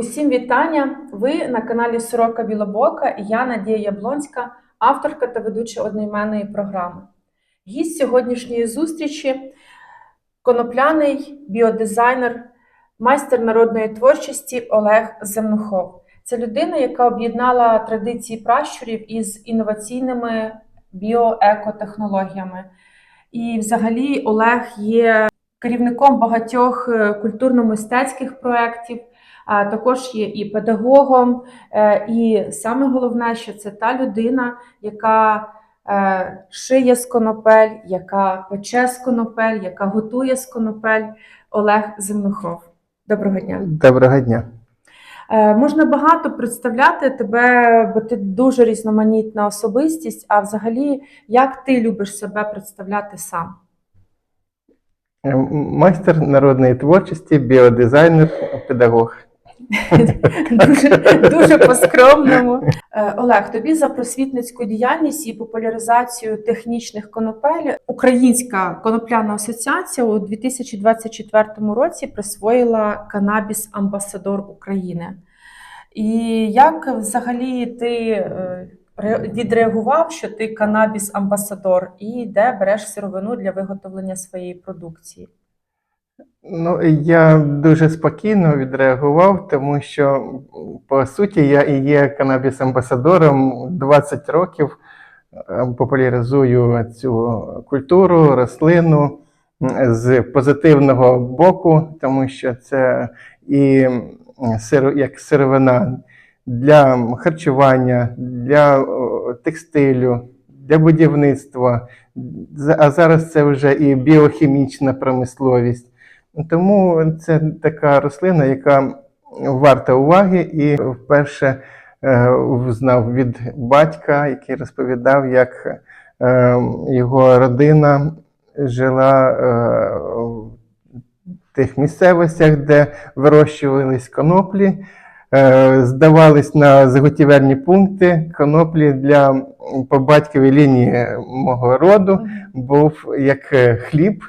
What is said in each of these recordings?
Усім вітання! Ви на каналі Сорока Білобока і я Надія Яблонська, авторка та ведуча одноіменної програми. Гість сьогоднішньої зустрічі конопляний біодизайнер, майстер народної творчості Олег Земнухов. Це людина, яка об'єднала традиції пращурів із інноваційними біоекотехнологіями. І взагалі Олег є керівником багатьох е, культурно-мистецьких проєктів, також є і педагогом. Е, І саме головне, що це та людина, яка е, шиє з конопель, яка пече з конопель, яка готує з конопель. Олег Земнухов. Доброго дня. Доброго дня. Е, Можна багато представляти тебе, бо ти дуже різноманітна особистість. А взагалі, як ти любиш себе представляти сам? Е, Майстер народної творчості, біодизайнер, педагог. Дуже, дуже по-скромному. Е, Олег, тобі за просвітницьку діяльність і популяризацію технічних конопель Українська конопляна асоціація у 2024 році присвоїла канабіс Амбасадор України. І як взагалі ти е, відреагував, що ти канабіс Амбасадор, і де береш сировину для виготовлення своєї продукції? Ну, я дуже спокійно відреагував, тому що, по суті, я і є канабіс-амбасадором 20 років, е, популяризую цю культуру, рослину з позитивного боку, тому що це і м, сиро- як сировина для харчування, для текстилю, для будівництва. А зараз це вже і біохімічна промисловість. Тому це така рослина, яка варта уваги, і вперше е, знав від батька, який розповідав, як е, його родина жила е, в тих місцевостях, де вирощувались коноплі, здавались на заготівельні пункти. Коноплі для по батьковій лінії мого роду був як хліб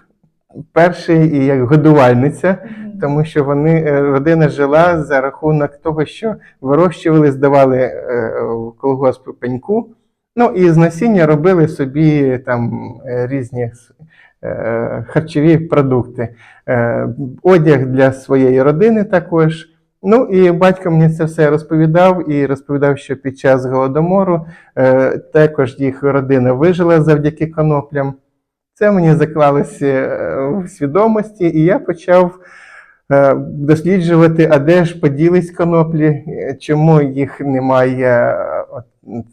перший і як годувальниця, тому що вони е, родина жила за рахунок того, що вирощували, здавали е, в колгосп пеньку. Ну і з насіння робили собі там е, різні харчові продукти, одяг для своєї родини також. Ну і батько мені це все розповідав і розповідав, що під час голодомору також їх родина вижила завдяки коноплям. Це мені заклалося е, в свідомості, і я почав е, досліджувати, а де ж поділись коноплі, е, чому їх немає е, от,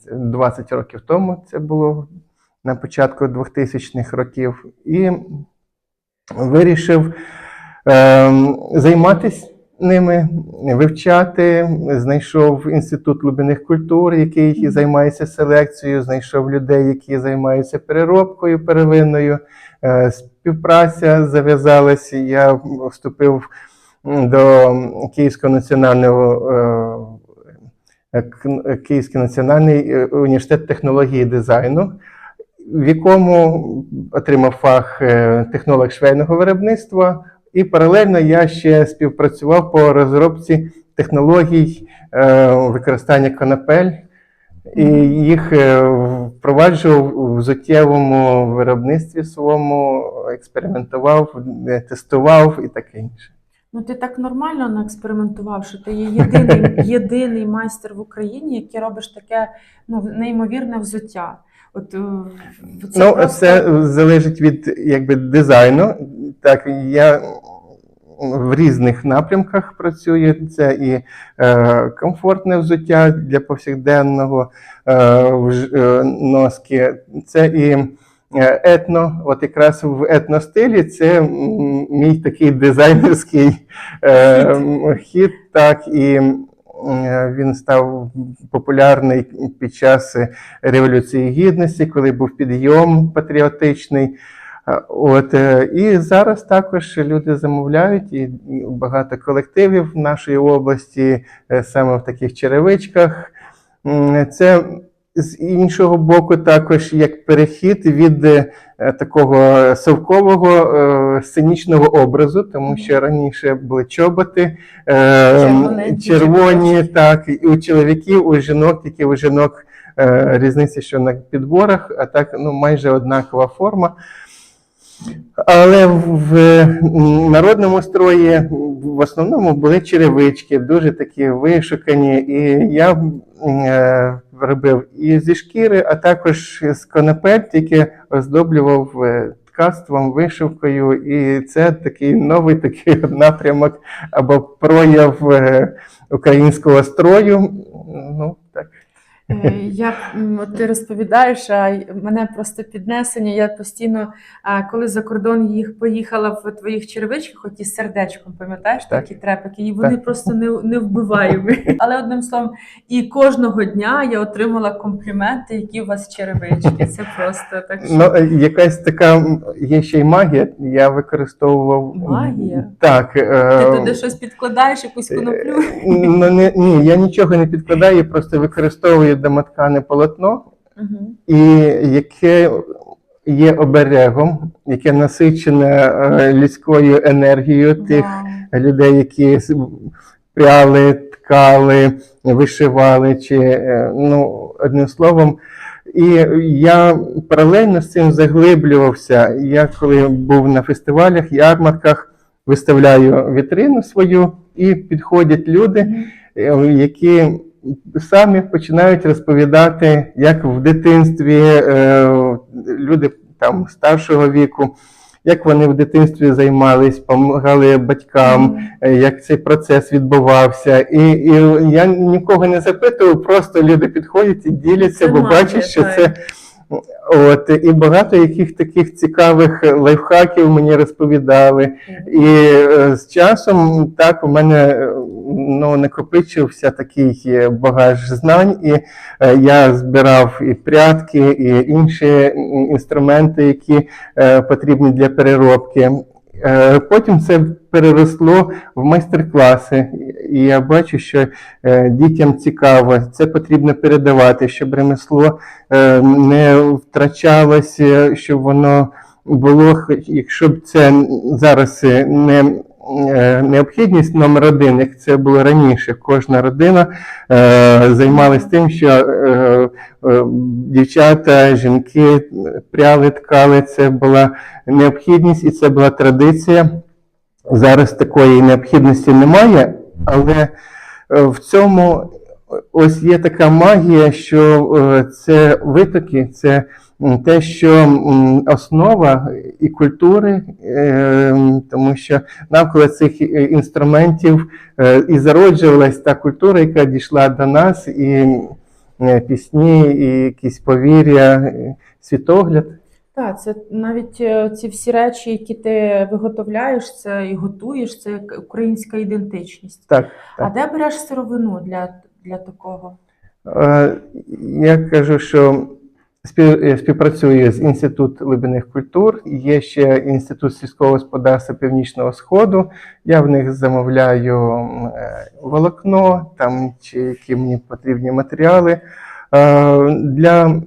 це 20 років тому. Це було на початку 2000-х років, і вирішив е, займатися ними, вивчати. Знайшов інститут глибинних культур, який займається селекцією, знайшов людей, які займаються переробкою первинною. Е, Співпраця зав'язалася. Я вступив до Київського національного е, Київський національний е, університет технології і дизайну, в якому отримав фах технолог швейного виробництва. І паралельно я ще співпрацював по розробці технологій е, використання конопель і їх е, впроваджував у зуттєвому виробництві своєму, експериментував, е, тестував і таке інше. Ну, ти так нормально наекспериментував, що ти є єдиний, єдиний майстер в Україні, який робиш таке ну, неймовірне взуття. От, е, це ну, просто- це залежить від якби, дизайну. Так, я в різних напрямках працюю. Це і е, комфортне взуття для повсякденного е, е, носки, це і е, етно. От якраз в етностилі це мій такий дизайнерський е, хід, так і. е, Він став популярний під час Революції Гідності, коли був підйом патріотичний. Е, От, е, і зараз також люди замовляють, і багато колективів в нашій області е, саме в таких черевичках. Це з іншого боку, також як перехід від е, такого совкового е, сценічного образу, тому що раніше були чоботи е, Червоненькі, червоні, так, і у чоловіків, у жінок, тільки у жінок різниця, що на підборах, а так ну, майже однакова форма. Але в народному строї в основному були черевички, дуже такі вишукані. І я е, робив і зі шкіри, а також з конопель, тільки оздоблював е, ткацтвом, вишивкою. І це такий новий такий напрямок або прояв е, українського строю. Е, Я от ти розповідаєш, а мене просто піднесення. Я постійно, коли за кордон їх поїхала в твоїх черевичках, хоч із сердечком, пам'ятаєш Так. такі трепики, і вони Так. просто не, невбиваємі. Але одним словом, і кожного дня я отримала компліменти, які у вас черевички. Це просто так. що- Ну, е, якась така є ще й магія. Я використовував Магія? Так. е, Ти туди щось підкладаєш, якусь коноплю. Ну, не, ні, я нічого не підкладаю, просто використовую домоткане полотно, Мгм. і яке є оберегом, яке насичене е, людською енергією тих Вау. людей, які пряли, ткали, вишивали, чи е, ну, одним словом. І я паралельно з цим заглиблювався. Я коли був на фестивалях, ярмарках, виставляю вітрину свою, і підходять люди, е, які самі починають розповідати, як в дитинстві е, люди там старшого віку, як вони в дитинстві займались, допомагали батькам, е, як цей процес відбувався. І, і я нікого не запитував, просто люди підходять і діляться, Це бо магія, бачать, що так. це. От, і багато яких таких цікавих лайфхаків мені розповідали. І е, з часом так у мене ну, накопичився такий е, багаж знань, і е, я збирав і прядки, і інші інструменти, які е, потрібні для переробки. Потім це переросло в майстер-класи, і я бачу, що дітям цікаво, це потрібно передавати, щоб ремесло не втрачалося, щоб воно було, якщо б це зараз не необхідність номер один, як це було раніше. Кожна родина е, займалась тим, що е, е, дівчата, жінки пряли, ткали. Це була необхідність і це була традиція. Зараз такої необхідності немає, але е, в цьому ось є така магія, що е, це витоки, це те, що основа і культури, е, тому що навколо цих е, інструментів е, і зароджувалась та культура, яка дійшла до нас, і пісні, і якісь повір'я, світогляд. Так, це навіть ці всі речі, які ти виготовляєш, це і готуєш, це як українська ідентичність. Так, А де береш сировину для, для такого? Я кажу, що е, співпрацюю з Інститут глибинних культур. Є ще Інститут сільського господарства Північного Сходу. Я в них замовляю е, волокно, там чи які мені потрібні матеріали. Е, Для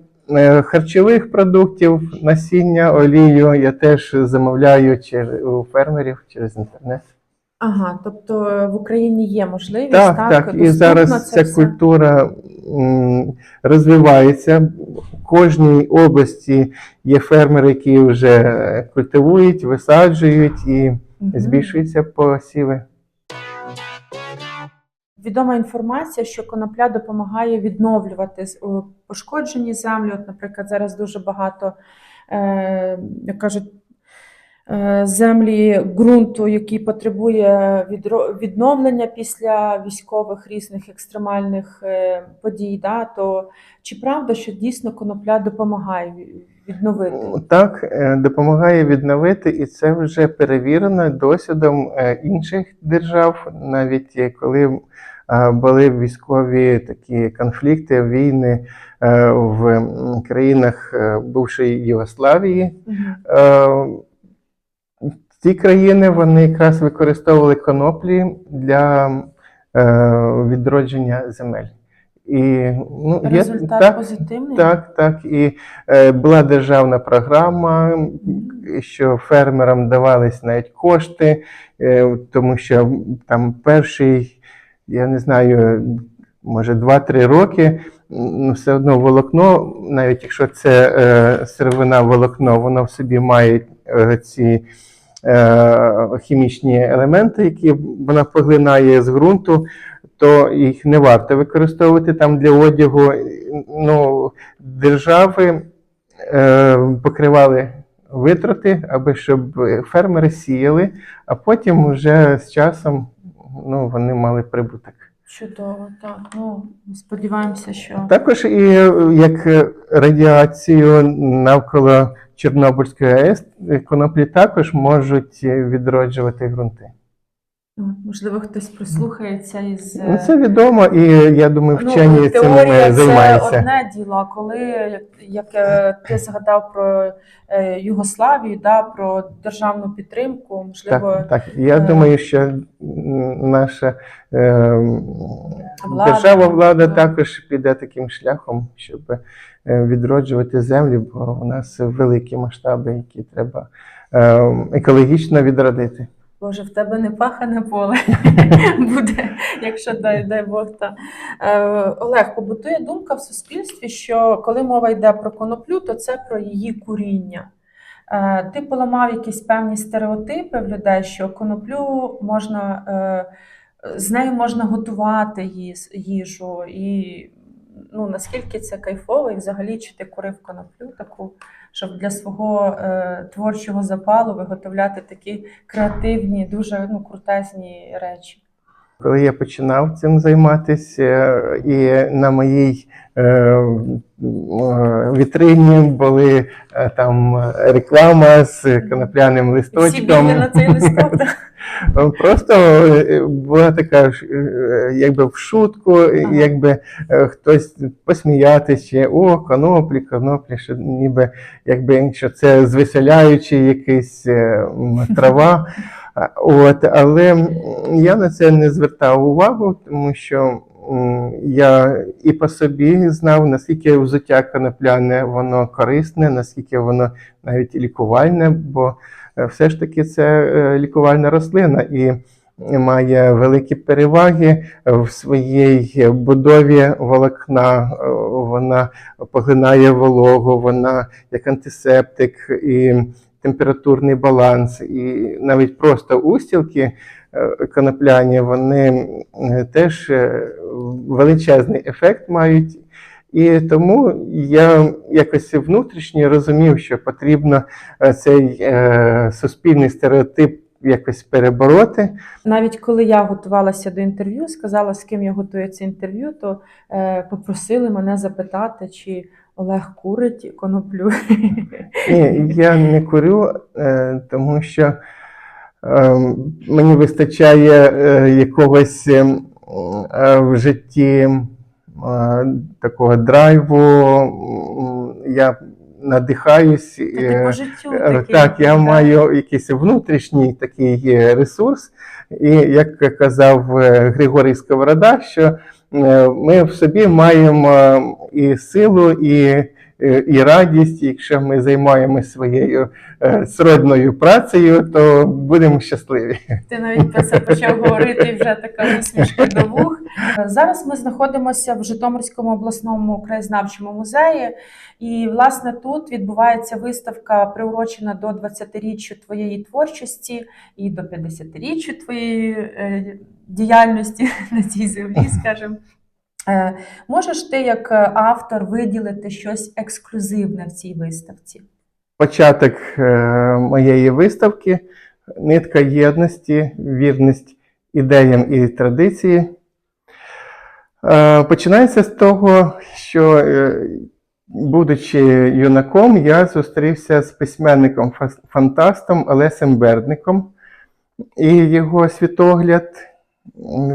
харчових продуктів, насіння, олію я теж замовляю через у фермерів через інтернет. Ага, тобто е, в Україні є можливість Так, так, так. І зараз ця все? культура розвивається. В кожній області є фермери, які вже е, культивують, висаджують і Мгм. збільшуються посіви. Відома інформація, що конопля допомагає відновлювати пошкоджені землі. От, наприклад, зараз дуже багато, е, як кажуть, е, землі ґрунту, який потребує відновлення після військових різних екстремальних е, подій. Да? То чи правда, що дійсно конопля допомагає відновити? Так, е, допомагає відновити, і це вже перевірено досвідом е, інших держав, навіть е, коли е, були військові такі конфлікти, війни е, в країнах е, бувшої Єгославії. Мгм. Ці країни вони якраз використовували коноплі для е, відродження земель. І, ну, є- Результат так, позитивний? так, так. І е, була державна програма, що фермерам давались навіть кошти, е, тому що там перший, я не знаю, може 2-3 роки, ну, все одно волокно, навіть якщо це е, сировина волокно, воно в собі має е, ці хімічні елементи, які вона поглинає з ґрунту, то їх не варто використовувати там для одягу. Ну, держави е, покривали витрати, аби щоб фермери сіяли, а потім вже з часом ну, вони мали прибуток. Чудово, так. Ну, сподіваємося, що Також і е, як е, радіацію навколо Чорнобильської АЕС, е, коноплі також можуть відроджувати ґрунти. Ну, можливо хтось прислухається із Ну, це відомо, і я думаю, вчені ну, цим е, займаються. Це одне діло, а коли як, е, ти згадав про е, Югославію, да, про державну підтримку, можливо, Так, так. Я е, думаю, що наша е, Влада, держава, влада також піде таким шляхом, щоб е, відроджувати землю, бо у нас великі масштаби, які треба е, екологічно відродити. Боже, в тебе не пахане поле буде, якщо дай, дай Бог. Та. Е, Олег, побутує думка в суспільстві, що коли мова йде про коноплю, то це про її куріння. Е, ти поламав якісь певні стереотипи в людей, що коноплю можна, е, з нею можна готувати їжу, і ну, наскільки це кайфово, і взагалі чи ти курив коноплю таку, щоб для свого е, творчого запалу виготовляти такі креативні, дуже ну, крутезні речі. Коли я починав цим займатися, і на моїй е, е, вітрині були е, там реклама з конопляним І всі листочком. на цей листок. так? Просто е, була така е, якби в шутку, е, якби е, хтось посміятися, о, коноплі, коноплі, що ніби якби що це звеселяючий якийсь е, трава. От, але я на це не звертав увагу, тому що я і по собі знав, наскільки взуття конопляне воно корисне, наскільки воно навіть лікувальне, бо е, все ж таки це е, лікувальна рослина і має великі переваги в своїй будові волокна. Е, Вона поглинає вологу, вона як антисептик і температурний баланс, і навіть просто устілки е, конопляні, вони е, теж е, величезний ефект мають. І тому я якось внутрішньо розумів, що потрібно е, цей е, суспільний стереотип якось перебороти. Навіть коли я готувалася до інтерв'ю, сказала, з ким я готую це інтерв'ю, то е, попросили мене запитати, чи Олег курить коноплю. Ні, я не курю, е, тому що е, мені вистачає е, якогось е, е, в житті такого драйву. Я надихаюсь. Ти е, по життю Е, такий. Так, я так. маю якийсь внутрішній такий е, ресурс, і як казав е, Григорій Сковорода, що е, ми в собі маємо е, і силу, і, е, і радість. Якщо ми займаємося своєю е, сродною працею, то будемо щасливі. Ти навіть про це почав говорити і вже така усмішка до вух. Зараз ми знаходимося в Житомирському обласному краєзнавчому музеї, і власне тут відбувається виставка, приурочена до 20-річчю твоєї творчості і до 50-річчю твоєї е, діяльності на цій землі, скажімо. Е, Можеш ти, як е, автор, виділити щось ексклюзивне в цій виставці? Початок е, моєї виставки нитка єдності, вірність ідеям і традиції. Починається з того, що, будучи юнаком, я зустрівся з письменником-фантастом Олесем Бердником, і його світогляд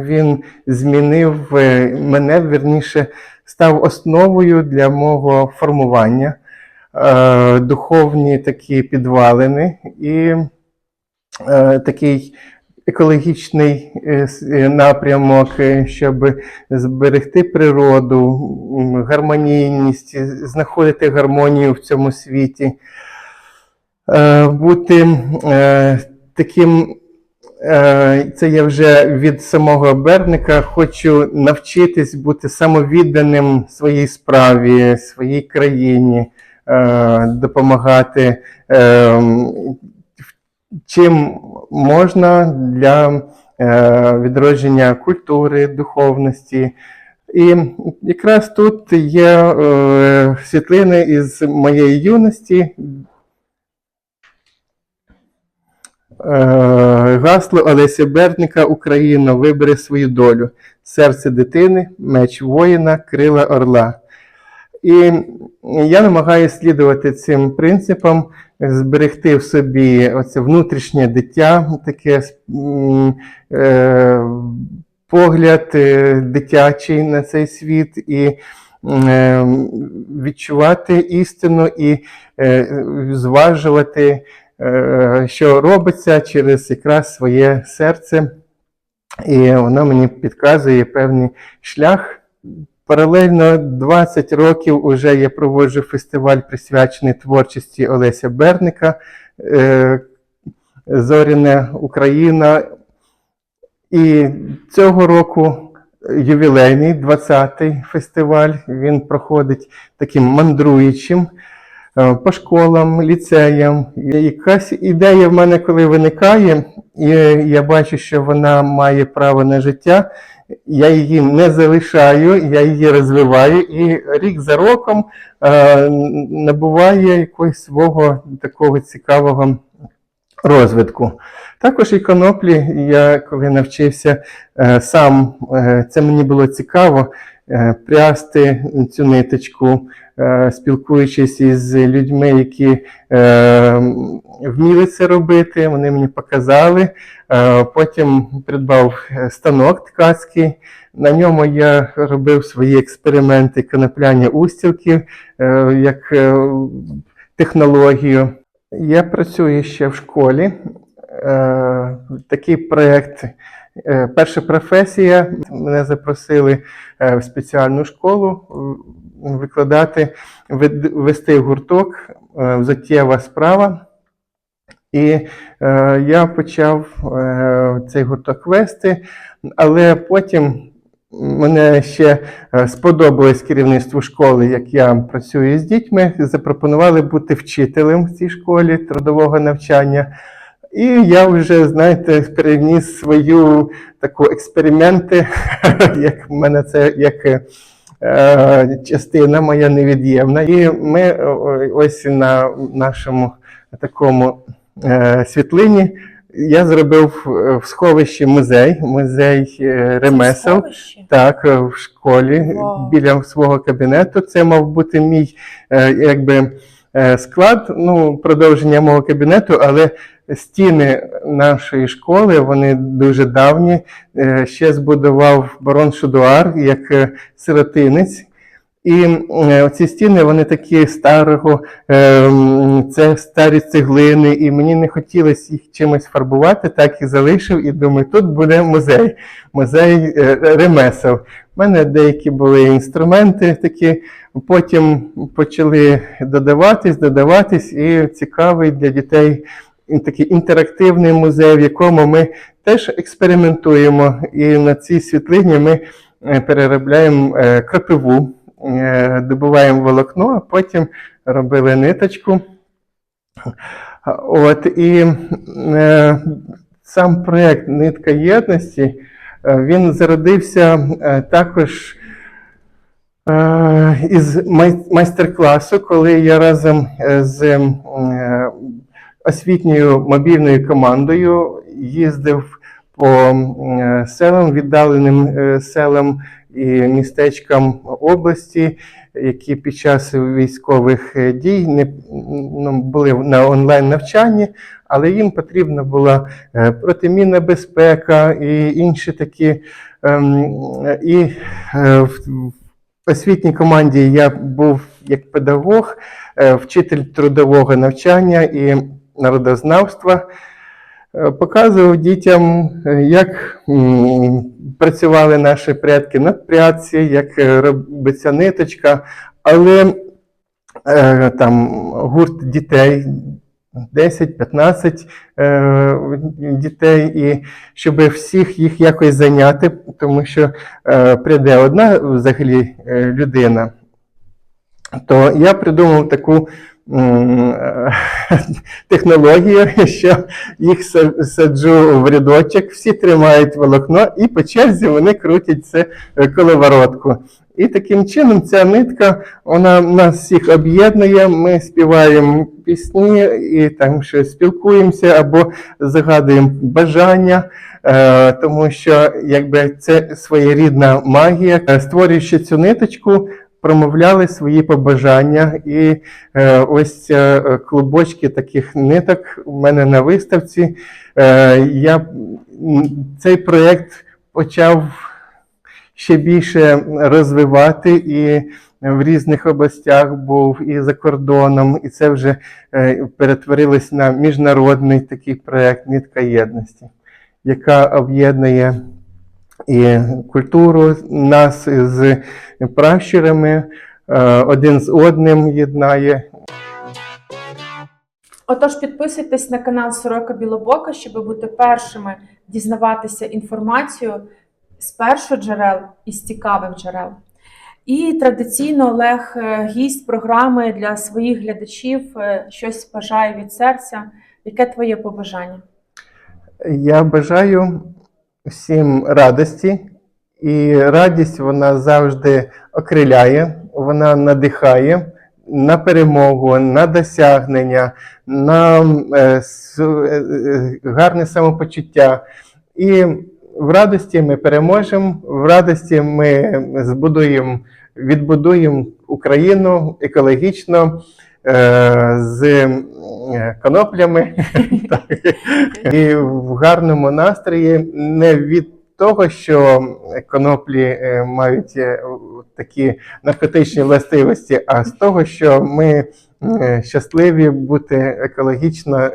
він змінив е, мене, верніше, став основою для мого формування е, духовні такі підвалини і е, такий екологічний напрямок, щоб зберегти природу, гармонійність, знаходити гармонію в цьому світі, бути таким. Е, Це я вже від самого Берника. Хочу навчитись бути самовідданим своїй справі, своїй країні, е, допомагати е, чим можна для відродження культури, духовності. І якраз тут є світлини із моєї юності. Е, Гасло Олеся Бердника Україна вибере свою долю. Серце дитини, меч воїна, крила орла. І я намагаюся слідувати цим принципам, зберегти в собі оце внутрішнє дитя, таке е, погляд е, дитячий на цей світ і е, відчувати істину і е, зважувати, е, що робиться через якраз своє серце. І воно мені підказує певний шлях. Паралельно 20 років уже я проводжу фестиваль, присвячений творчості Олеся Берника, е, Зоряна Україна. І цього року ювілейний 20-й фестиваль. Він проходить таким мандруючим е, по школам, ліцеям. Якась ідея в мене, коли виникає, і я бачу, що вона має право на життя. Я її не залишаю, я її розвиваю, і рік за роком е, набуває якогось свого такого цікавого розвитку. Також і коноплі, я коли навчився е, сам, е, це мені було цікаво е, прясти цю ниточку, е, спілкуючись із людьми, які е, вміли це робити, вони мені показали. Е, Потім придбав е, станок ткацький. На ньому я робив свої експерименти конопляння устілки е, як е, технологію. Я працюю ще в школі. Е, Такий проєкт. е, Перша професія. Мене запросили е, в спеціальну школу е, викладати, вести гурток е, взуттєва справа. І е, я почав е, цей гурток вести, але потім мене ще е, сподобалось керівництву школи, як я працюю з дітьми. Запропонували бути вчителем в цій школі трудового навчання. І я вже, знаєте, переніс свою таку експерименти, як в мене це як е, частина моя невід'ємна. І ми е, ось на нашому такому е, світлині я зробив е, в сховищі музей, музей е, ремесел. Так, е, в школі Вау. біля свого кабінету. Це мав бути мій е, якби е, склад, ну, продовження мого кабінету, але стіни нашої школи вони дуже давні. Е, Ще збудував барон Шудуар як е, сиротинець. І е, ці стіни вони такі старого, е, це старі цеглини, і мені не хотілося їх чимось фарбувати, так і залишив. І думаю, тут буде музей, музей е, ремесел. У мене деякі були інструменти такі, потім почали додаватись, додаватись, і цікавий для дітей такий інтерактивний музей, в якому ми теж експериментуємо. І на цій світлині ми переробляємо крапиву, добуваємо волокно, а потім робили ниточку. От, і е, сам проєкт Нитка єдності е, він зародився е, також е, із майстер-класу, коли я разом е, з е, освітньою мобільною командою їздив по е, селам, віддаленим е, селам і містечкам області, які під час військових е, дій не ну, були на онлайн навчанні, але їм потрібна була е, протимінна безпека і інші такі. ем, І е, в освітній команді я був як педагог, вчитель трудового навчання і народознавства. Е, показував дітям, е, як працювали наші предки на прядці, як е, робиться ниточка, але там гурт дітей. 10-15 е, дітей, і щоб всіх їх якось зайняти, тому що прийде одна взагалі людина, то я придумав таку технологію, що їх саджу в рядочок, всі тримають волокно, і по черзі вони крутять це е, коловоротку. І таким чином ця нитка вона нас всіх об'єднує. Ми співаємо пісні і там щось спілкуємося або загадуємо бажання, е, тому що якби це своєрідна магія. Е, Створюючи цю ниточку, промовляли свої побажання. І е, ось е, клубочки таких ниток у мене на виставці. Е, я цей проєкт почав ще більше розвивати і в різних областях був, і за кордоном, і це вже е, перетворилось на міжнародний такий проєкт Нитка єдності, яка об'єднує і культуру нас з пращурами, е, один з одним єднає. Отож, підписуйтесь на канал Сорока Білобока, щоб бути першими дізнаватися інформацію з перших джерел і з цікавих джерел. І традиційно Олег е, гість програми для своїх глядачів е, щось бажає від серця. Яке твоє побажання? Я бажаю всім радості, і радість вона завжди окриляє, вона надихає на перемогу, на досягнення, на е, е, гарне самопочуття. І в радості ми переможемо, в радості ми збудуємо, відбудуємо Україну екологічно. Е, З е, коноплями і в гарному настрої не від того, що коноплі е, мають такі наркотичні властивості, а з того, що ми щасливі бути екологічно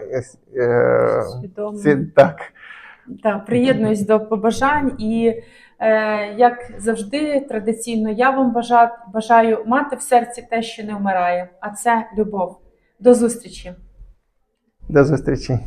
Свідомо. так. Так, приєднуюсь до побажань і як завжди, традиційно, я вам бажаю, бажаю мати в серці те, що не вмирає, а це любов. До зустрічі! До зустрічі.